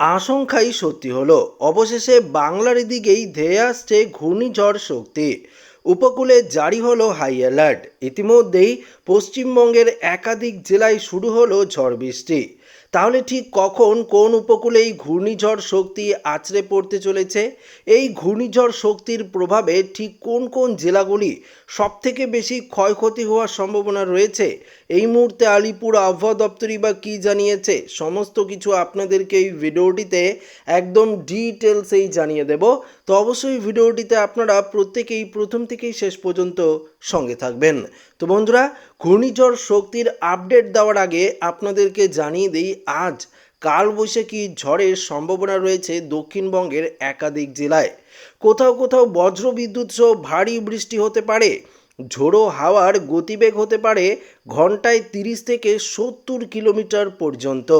আশঙ্কাই সত্যি হলো। অবশেষে বাংলার দিকেই ধেয়ে আসছে ঘূর্ণিঝড় শক্তি। উপকূলে জারি হলো হাই অ্যালার্ট ইতিমধ্যেই পশ্চিমবঙ্গের একাধিক জেলায় শুরু হলো ঝড় বৃষ্টি। তাহলে ঠিক কখন কোন উপকূলে এই ঘূর্ণিঝড় শক্তি আছড়ে পড়তে চলেছে? এই ঘূর্ণিঝড় শক্তির প্রভাবে ঠিক কোন কোন জেলাগুলি সবথেকে বেশি ক্ষয়ক্ষতি হওয়ার সম্ভাবনা রয়েছে? এই মুহূর্তে আলিপুর আবহাওয়া দপ্তরই বা কী জানিয়েছে? সমস্ত কিছু আপনাদেরকে এই ভিডিওটিতে একদম ডিটেলসেই জানিয়ে দেব। তো অবশ্যই ভিডিওটিতে আপনারা প্রত্যেকেই প্রথম থেকেই শেষ পর্যন্ত সঙ্গে থাকবেন। তো বন্ধুরা, ঘূর্ণিঝড় শক্তির আপডেট দেওয়ার আগে আপনাদেরকে জানিয়ে দিই আজ কালবৈশাখী ঝড়ের সম্ভাবনা রয়েছে দক্ষিণবঙ্গের একাধিক জেলায়। কোথাও কোথাও বজ্রবিদ্যুৎ সহ ভারী বৃষ্টি হতে পারে। ঝোড়ো হাওয়ার গতিবেগ হতে পারে ঘন্টায় তিরিশ থেকে সত্তর কিলোমিটার পর্যন্ত।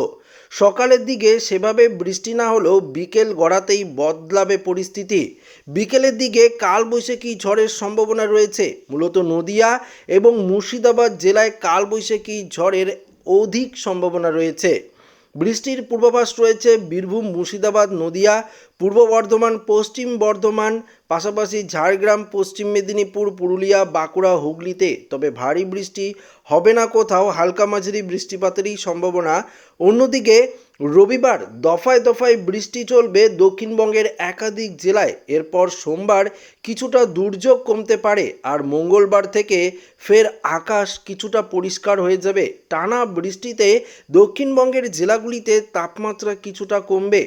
সকালের দিকে সেভাবে বৃষ্টি না হলেও বিকেল গড়াতেই বদলাবে পরিস্থিতি। বিকেলের দিকে কালবৈশাখী ঝড়ের সম্ভাবনা রয়েছে। মূলত নদিয়া এবং মুর্শিদাবাদ জেলায় কালবৈশাখী ঝড়ের অধিক সম্ভাবনা রয়েছে। বৃষ্টির পূর্বাভাস রয়েছে বীরভূম, মুর্শিদাবাদ, নদিয়া, পূর্ব বর্ধমান, পশ্চিম বর্ধমান, পাশাপাশি ঝাড়গ্রাম, পশ্চিম মেদিনীপুর, পুরুলিয়া, বাঁকুড়া, হুগলিতে। তবে ভারী বৃষ্টি হবে না কোথাও, হালকা মাঝারি বৃষ্টিপাতেরই সম্ভাবনা। অন্যদিকে রবিবার দফায় দফায় বৃষ্টি চলবে দক্ষিণবঙ্গের একাধিক জেলায়। এরপর সোমবার কিছুটা দুর্যোগ কমতে পারে আর মঙ্গলবার থেকে ফের আকাশ কিছুটা পরিষ্কার হয়ে যাবে। টানা বৃষ্টিতে দক্ষিণবঙ্গের জেলাগুলিতে তাপমাত্রা কিছুটা কমবে।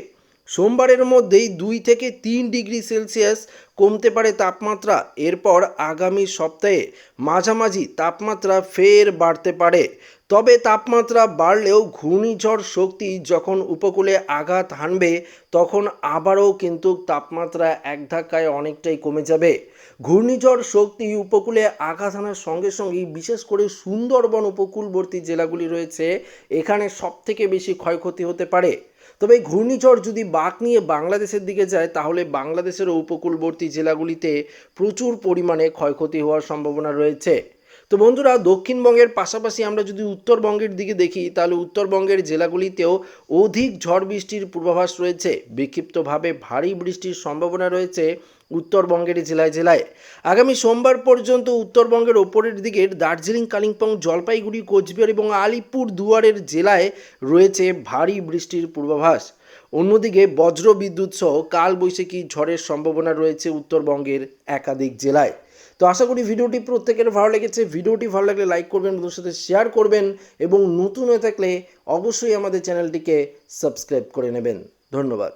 সোমবারের মধ্যেই দুই থেকে তিন ডিগ্রি সেলসিয়াস কমতে পারে তাপমাত্রা। এরপর আগামী সপ্তাহে মাঝামাঝি তাপমাত্রা ফের বাড়তে পারে। তবে তাপমাত্রা বাড়লেও ঘূর্ণিঝড় শক্তি যখন উপকূলে আঘাত হানবে, তখন আবারও কিন্তু তাপমাত্রা এক ধাক্কায় অনেকটাই কমে যাবে। ঘূর্ণিঝড় শক্তি উপকূলে আঘাত হানার সঙ্গে সঙ্গেই বিশেষ করে সুন্দরবন উপকূলবর্তী জেলাগুলি রয়েছে। এখানে সবথেকে বেশি ক্ষয়ক্ষতি হতে পারে। তবে এই ঘূর্ণিঝড় যদি বাঁক নিয়ে বাংলাদেশের দিকে যায়, তাহলে বাংলাদেশের উপকূলবর্তী জেলাগুলিতে প্রচুর পরিমাণে ক্ষয়ক্ষতি হওয়ার সম্ভাবনা রয়েছে। তো বন্ধুরা, দক্ষিণবঙ্গের পাশাপাশি আমরা যদি উত্তরবঙ্গের দিকে দেখি, তাহলে উত্তরবঙ্গের জেলাগুলিতেও অধিক ঝড় বৃষ্টির পূর্বাভাস রয়েছে। বিক্ষিপ্তভাবে ভারী বৃষ্টির সম্ভাবনা রয়েছে উত্তরবঙ্গের জেলায় জেলায়। আগামী সোমবার পর্যন্ত উত্তরবঙ্গের ওপরের দিকের দার্জিলিং, কালিম্পং, জলপাইগুড়ি, কোচবিহার এবং আলিপুর দুয়ারের জেলায় রয়েছে ভারী বৃষ্টির পূর্বাভাস। অন্যদিকে বজ্র বিদ্যুৎ সহ কালবৈশাখী ঝড়ের সম্ভাবনা রয়েছে উত্তরবঙ্গের একাধিক জেলায়। তো আশা করি ভিডিওটি প্রত্যেকের ভালো লেগেছে। ভিডিওটি ভালো লাগলে লাইক করবেন বন্ধুর সাথে শেয়ার করবেন এবং নতুন হয়ে থাকলে অবশ্যই আমাদের চ্যানেলটিকে সাবস্ক্রাইব করে নেবেন। ধন্যবাদ।